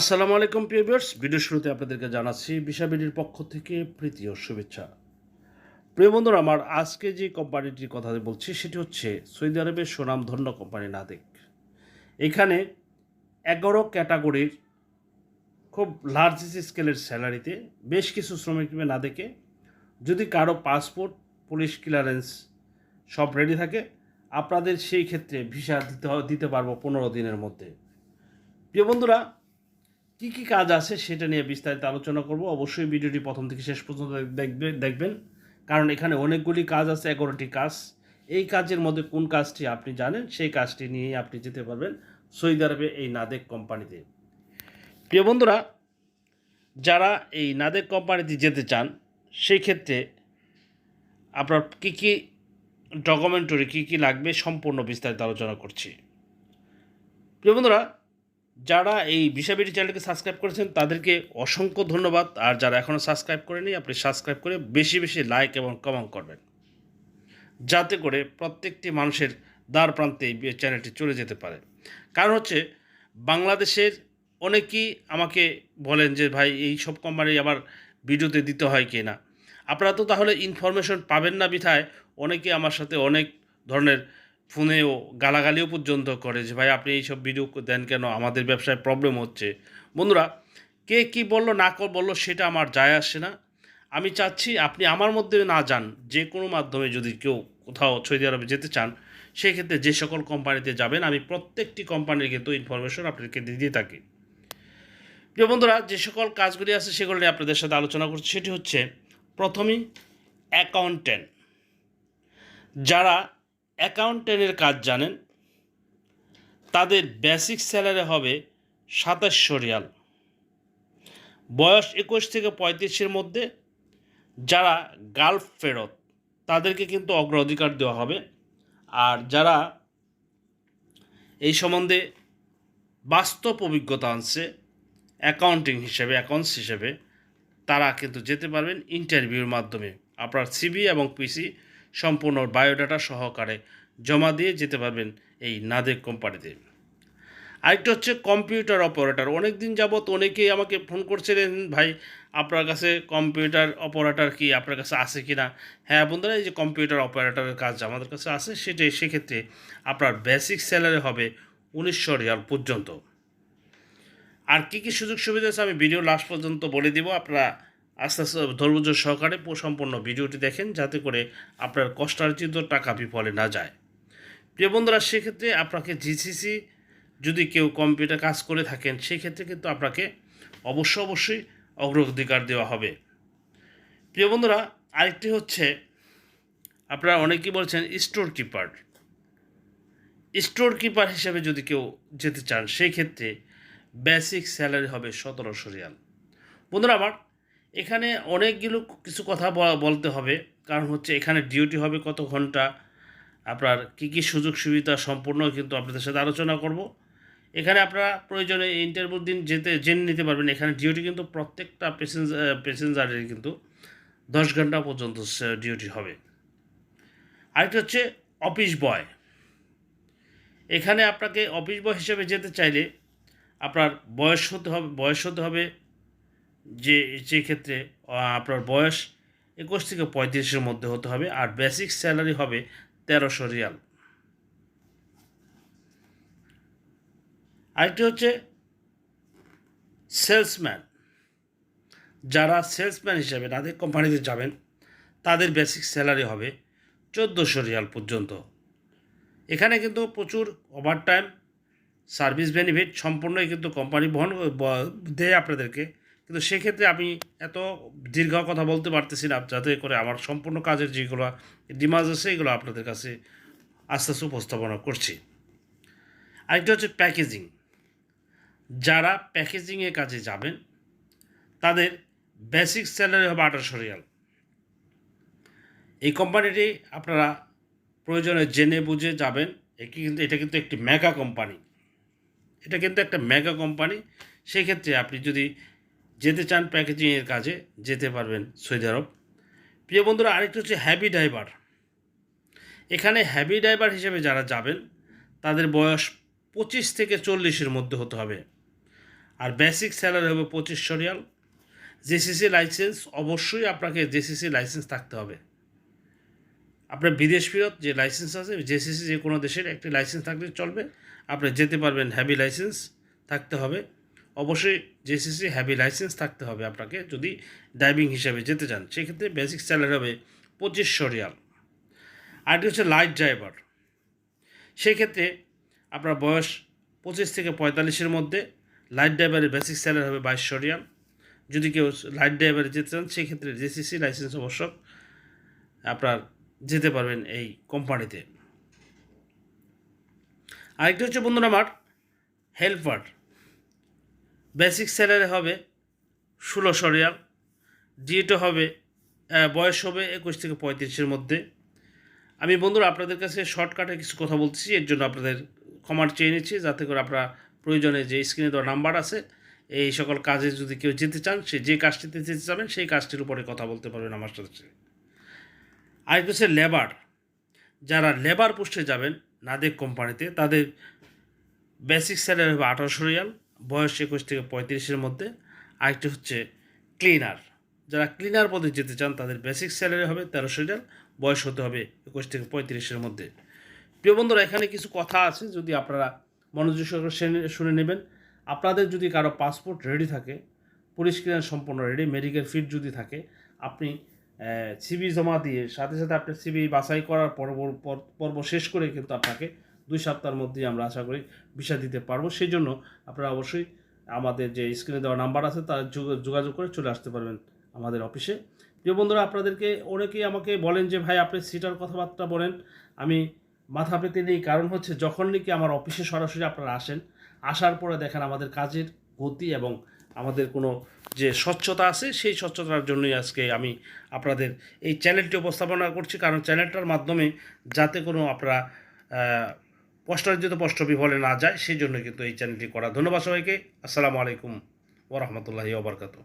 আসসালামু আলাইকুম পিভিয়ার্স ভিডিও শুরুতে আপনাদেরকে জানাচ্ছি বিশাবিডির পক্ষ থেকে প্রীতি ও শুভেচ্ছা। প্রিয় বন্ধুরা, আমার আজকে যে কোম্পানিটির কথা বলছি, সেটি হচ্ছে সৌদি আরবের সুনামধন্য কোম্পানি নাদেক। এখানে এগারো ক্যাটাগরির খুব লার্জ স্কেলের স্যালারিতে বেশ কিছু শ্রমিক নেবে নাদেকে। যদি কারও পাসপোর্ট, পুলিশ ক্লিয়ারেন্স সব রেডি থাকে, আপনাদের সেই ক্ষেত্রে ভিসা দিতে দিতে পারব পনেরো দিনের মধ্যে। প্রিয় বন্ধুরা কী কী কাজ আছে সেটা নিয়ে বিস্তারিত আলোচনা করব। অবশ্যই ভিডিওটি প্রথম থেকে শেষ পর্যন্ত দেখবে, দেখবেন। কারণ এখানে অনেকগুলি কাজ আছে, এগারোটি কাজ। এই কাজের মধ্যে কোন কাজটি আপনি জানেন, সেই কাজটি নিয়েই আপনি যেতে পারবেন সৌদি আরবে এই নাদেক কোম্পানিতে। প্রিয় বন্ধুরা, যারা এই নাদেক কোম্পানিতে যেতে চান সেই ক্ষেত্রে আপনার কী কী ডকুমেন্টরি, কী কী লাগবে সম্পূর্ণ বিস্তারিত আলোচনা করছি। প্রিয় বন্ধুরা যারা এই বিষয়বিটি চ্যানেলকে সাবস্ক্রাইব করেছেন, তাদেরকে অসংখ্য ধন্যবাদ। আর যারা এখনও সাবস্ক্রাইব করেনি আপনি সাবস্ক্রাইব করে বেশি বেশি লাইক এবং কমেন্ট করবেন। যাতে করে প্রত্যেকটি মানুষের দ্বার প্রান্তে এই চ্যানেলটি চলে যেতে পারে। কারণ হচ্ছে, বাংলাদেশের অনেকেই আমাকে বলেন যে, ভাই, এই সব কোম্পানি আবার ভিডিওতে দিতে হয় কি না? আপনারা তো তাহলে ইনফরমেশন পাবেন না বিথায় অনেকে আমার সাথে অনেক ধরনের ফোনেও গালাগালিও পর্যন্ত করে যে, ভাই, আপনি এইসব ভিডিও দেন কেন? আমাদের ব্যবসায় প্রবলেম হচ্ছে। বন্ধুরা, কে কি বলল, না বলল, সেটা আমার যায় আসে না। আমি চাচ্ছি আপনি আমার মধ্যে না যান, যে কোনো মাধ্যমে যদি কেউ কোথাও সৌদি আরবে যেতে চান, সেক্ষেত্রে যে সকল কোম্পানিতে যাবেন, আমি প্রত্যেকটি কোম্পানির কিন্তু ইনফরমেশন আপনাদেরকে দিয়ে থাকি। প্রিয় বন্ধুরা, যে সকল কাজগুলি আছে, সেগুলো নিয়ে আপনাদের সাথে আলোচনা করছি, সেটি হচ্ছে, প্রথমেই অ্যাকাউন্টেন্ট যারা অ্যাকাউন্টেন্টের কাজ জানেন, তাদের বেসিক স্যালারি হবে সাতাশশো রিয়াল। বয়স একুশ থেকে পঁয়ত্রিশের মধ্যে যারা গালফ ফেরত, তাদেরকে কিন্তু অগ্রাধিকার দেওয়া হবে। আর যারা এই সম্বন্ধে বাস্তব অভিজ্ঞতা আনছে, অ্যাকাউন্টিং হিসেবে, অ্যাকাউন্টস হিসেবে, তারা কিন্তু যেতে পারবেন ইন্টারভিউর মাধ্যমে। আপনার সিবি এবং পিসি সম্পূর্ণ বায়োডাটা সহকারে জমা দিয়ে যেতে পারবেন এই নাদেক কোম্পানিতে। আরেকটা হচ্ছে কম্পিউটার অপারেটর। অনেক দিন যাবৎ অনেকেই আমাকে ফোন করছিলেন, ভাই, আপনার কাছে কম্পিউটার অপারেটর কি, আপনার কাছে আছে কি না? হ্যাঁ বন্ধুরা, এই যে কম্পিউটার অপারেটরের কাজ আমাদের কাছে আছে, সেটাই। সেক্ষেত্রে আপনার বেসিক স্যালারি হবে উনিশশো রিয়াল পর্যন্ত। আর কী কী সুযোগ সুবিধা আছে আমি ভিডিও লাস্ট পর্যন্ত বলে দিব, আপনারা আস্তে আস্তে ধৈর্য সহকারে সম্পূর্ণ ভিডিওটি দেখেন যাতে করে আপনার কষ্টার্জিত টাকা বিফলে না যায়। প্রিয় বন্ধুরা, সেক্ষেত্রে আপনাকে জিসিসি যদি কেউ কম্পিউটার কাজ করে থাকেন, সেক্ষেত্রে কিন্তু আপনাকে অবশ্য অবশ্যই অগ্রাধিকার দেওয়া হবে। প্রিয় বন্ধুরা, আরেকটি হচ্ছে, আপনারা অনেকেই বলছেন স্টোর কিপার স্টোর কিপার হিসেবে যদি কেউ যেতে চান সেই ক্ষেত্রে বেসিক স্যালারি হবে সতেরোশো রিয়াল। বন্ধুরা, আমার এখানে অনেকগুলো কিছু কথা বলতে হবে। কারণ হচ্ছে এখানে ডিউটি হবে কত ঘণ্টা, আপনার কী কী সুযোগ সুবিধা সম্পূর্ণ কিন্তু আপনাদের সাথে আলোচনা করব। এখানে আপনারা প্রয়োজনে ইন্টারভিউ দিন যেতে, জেনে নিতে পারবেন, এখানে ডিউটি কিন্তু প্রত্যেকটা প্যাসেঞ্জার প্যাসেঞ্জারের কিন্তু দশ ঘণ্টা পর্যন্ত ডিউটি হবে। আরেকটা হচ্ছে অফিস বয় এখানে আপনাকে অফিস বয় হিসেবে যেতে চাইলে আপনার বয়স হতে হবে, বয়স হতে হবে যে যে ক্ষেত্রে আপনার বয়স একুশ থেকে পঁয়ত্রিশের মধ্যে হতে হবে আর বেসিক স্যালারি হবে তেরোশো রিয়াল। আরেকটি হচ্ছে সেলসম্যান যারা সেলসম্যান হিসেবে তাদের কোম্পানিতে যাবেন, তাদের বেসিক স্যালারি হবে চোদ্দোশো রিয়াল পর্যন্ত। এখানে কিন্তু প্রচুর ওভারটাইম সার্ভিস বেনিফিট সম্পূর্ণই কিন্তু কোম্পানি বহন, দেয় আপনাদেরকে। কিন্তু সেক্ষেত্রে আমি এত দীর্ঘ কথা বলতে পারতেছি না, যাতে করে আমার সম্পূর্ণ কাজের যেগুলো ডিমান্ড আছে, এগুলো আপনাদের কাছে আস্তে আস্তে উপস্থাপনা করছি। আরেকটা হচ্ছে প্যাকেজিং যারা প্যাকেজিংয়ের কাজে যাবেন, তাদের বেসিক স্যালারি হবে আঠারোশো রিয়াল। এই কোম্পানিটি আপনারা প্রয়োজনে জেনে বুঝে যাবেন কিন্তু, এটা কিন্তু একটি মেগা কোম্পানি এটা কিন্তু একটা মেগা কোম্পানি সেক্ষেত্রে আপনি যদি যেতে চান প্যাকেজিংয়ের কাজে, যেতে পারবেন সৌদি আরব। প্রিয় বন্ধুরা, আরেকটি হচ্ছে হ্যাভি ড্রাইভার। এখানে হ্যাভি ড্রাইভার হিসেবে যারা যাবেন, তাদের বয়স পঁচিশ থেকে চল্লিশের মধ্যে হতে হবে। আর বেসিক স্যালারি হবে পঁচিশশো রিয়াল। জেসিসি লাইসেন্স, অবশ্যই আপনাকে জেসিসি লাইসেন্স থাকতে হবে। আপনার বিদেশ ফেরত যে লাইসেন্স আছে, জেসিসি যে কোনো দেশের একটি লাইসেন্স থাকলে চলবে। আপনি যেতে পারবেন হ্যাভি লাইসেন্স থাকতে হবে। অবশ্যই জেসিসি হ্যাভি লাইসেন্স থাকতে হবে আপনাকে যদি ড্রাইভিং হিসাবে যেতে চান। সেক্ষেত্রে বেসিক স্যালারি হবে পঁচিশশো রিয়াল। আরেকটি হচ্ছে লাইট ড্রাইভার সেক্ষেত্রে আপনার বয়স পঁচিশ থেকে পঁয়তাল্লিশের মধ্যে লাইট ড্রাইভারের বেসিক স্যালারি হবে বাইশশো রিয়াল। যদি কেউ লাইট ড্রাইভারে যেতে চান, সেক্ষেত্রে জেসিসি লাইসেন্স আবশ্যক আপনার যেতে পারবেন এই কোম্পানিতে আরেকটি হচ্ছে বন্ধুরা আমার হেল্পার বেসিক স্যালারি হবে ষোলোশো রিয়াল ডিএটো হবে বয়স হবে একুশ থেকে পঁয়ত্রিশের মধ্যে। আমি বন্ধুরা আপনাদের কাছে শর্টকাটে কিছু কথা বলছি এর জন্য আপনাদের ক্ষমার চেয়ে নিচ্ছি, যাতে করে আপনারা প্রয়োজনে যে স্ক্রিনে দেওয়া নাম্বার আছে, এই সকল কাজে যদি কেউ যেতে চান, সে যে কাজটিতে যেতে চাবেন, সেই কাজটির উপরে কথা বলতে পারবেন আমার সাথে। আরেকটা হচ্ছে লেবার যারা লেবার পোস্টে যাবেন, নাদেক কোম্পানিতে তাদের বেসিক স্যালারি হবে আঠারোশো রিয়াল বয়স একুশ থেকে পঁয়ত্রিশের মধ্যে। আরেকটি হচ্ছে ক্লিনার। যারা ক্লিনার পদে যেতে চান, তাদের বেসিক স্যালারি হবে তেরোশো রিয়াল, বয়স হতে হবে একুশ থেকে পঁয়ত্রিশের মধ্যে। প্রিয় বন্ধুরা, এখানে কিছু কথা আছে, যদি আপনারা মনোযোগ সহকারে শুনে- নেবেন। আপনাদের যদি কারও পাসপোর্ট রেডি থাকে, পুলিশ ক্লিয়ার সম্পূর্ণ রেডি মেডিকেল ফিট যদি থাকে, আপনি সিবি জমা দিয়ে, সাথে সাথে আপনার সিবি বাছাই করার পর্ব পর- পর্ব শেষ করে কিন্তু আপনাকে দুই সপ্তাহের মধ্যেই আমরা আশা করি ভিসা দিতে পারব। সেই জন্য আপনারা অবশ্যই আমাদের যে স্ক্রিনে দেওয়া নাম্বার আছে, তার যোগ- যোগাযোগ করে চলে আসতে পারবেন আমাদের অফিসে প্রিয় বন্ধুরা, আপনাদেরকে অনেকেই আমাকে বলেন যে, ভাই, আপনি সিটার কথাবার্তা বলেন। আমি মাথা পেতে নেই। কারণ হচ্ছে, যখন নাকি আমার অফিসে সরাসরি আপনারা আসেন, আসার পরে দেখেন আমাদের কাজের গতি এবং আমাদের কোনো যে স্বচ্ছতা আছে, সেই স্বচ্ছতার জন্যই আজকে আমি আপনাদের এই চ্যানেলটি উপস্থাপনা করছি। কারণ চ্যানেলটার মাধ্যমে যাতে কোনো আপনারা আহ, যদি প্রশ্ন বিফলে না যায় সেই জন্য কিন্তু এই চ্যানেলটি করা। ধন্যবাদ সবাইকে। আসসালামু আলাইকুম ওরহমতুল্লাহি ওবরকাতু